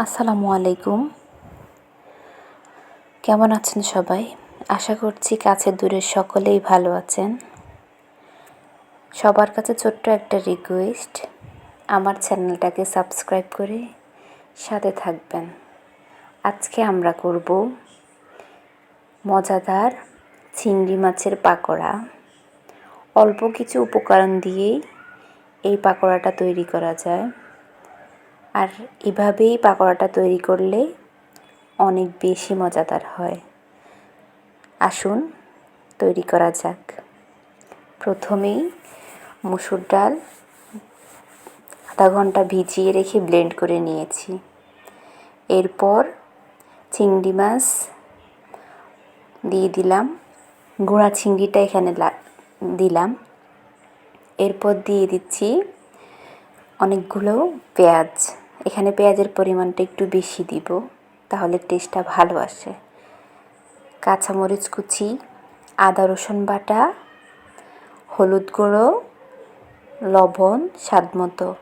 আসসালামু আলাইকুম। কেমন আছেন সবাই? আশা করছি কাছে দূরের সকলেই ভালো আছেন। সবার কাছে ছোট্ট একটা রিকোয়েস্ট আমার চ্যানেলটাকে সাবস্ক্রাইব করে সাথে থাকবেন। আজকে আমরা করব মজাদার চিংড়ি মাছের পাকোড়া। অল্প কিছু উপকরণ দিয়েই এই পাকোড়াটা তৈরি করা যায়। আর এভাবেই পাকোড়াটা তৈরি করলে অনেক বেশি মজাদার হয়। আসুন তৈরি করা যাক। প্রথমেই মুসুর ডাল আধা ঘণ্টা ভিজিয়ে রেখে ব্লেন্ড করে নিয়েছি। এরপর চিংড়ি মাছ দিয়ে দিলাম। গুঁড়া চিংড়িটা এখানে দিলাম। এরপর দিয়ে দিচ্ছি অনেকগুলো পেঁয়াজ। এখানে পেঁয়াজের পরিমাণটা একটু বেশি দিব, তাহলে টেস্টটা ভালো আসে। কাঁচামরিচ কুচি, আদা রসুন বাটা, হলুদ গুঁড়ো, লবণ, স্বাদ মতো।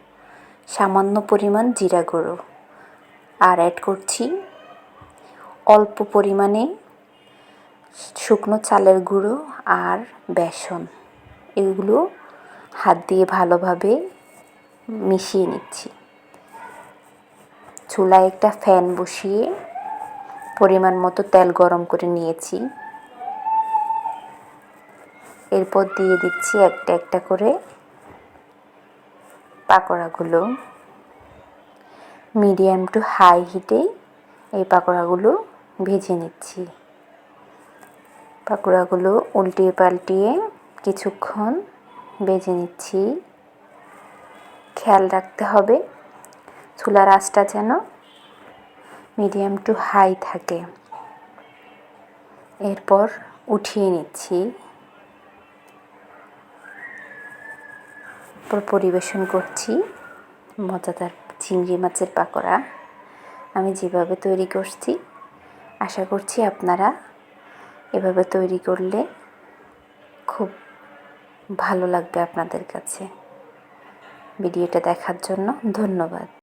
সামান্য পরিমাণ জিরা গুঁড়ো। আর অ্যাড করছি অল্প পরিমাণে শুকনো চালের গুঁড়ো আর বেসন। এগুলো হাত দিয়ে ভালোভাবে মিশিয়ে নিচ্ছি। চুলায় একটা ফ্যান বসিয়ে পরিমাণ মতো তেল গরম করে নিয়েছি। এরপর দিয়ে দিচ্ছি একটা একটা করে পাকোড়াগুলো। মিডিয়াম টু হাই হিটে এই পাকোড়াগুলো ভেজে নিচ্ছি। পাকোড়াগুলো উল্টিয়ে পাল্টিয়ে কিছুক্ষণ ভেজে নিচ্ছি। খেয়াল রাখতে হবে চুলার আঁচটা যেন মিডিয়াম টু হাই থাকে। এরপর উঠিয়ে নিচ্ছি। পরিবেশন করছি মজাদার চিংড়ি মাছের পাকোড়া। আমি যেভাবে তৈরি করছি, আশা করছি আপনারা এভাবে তৈরি করলে খুব ভালো লাগবে আপনাদের কাছে। ভিডিওটা দেখার জন্য ধন্যবাদ।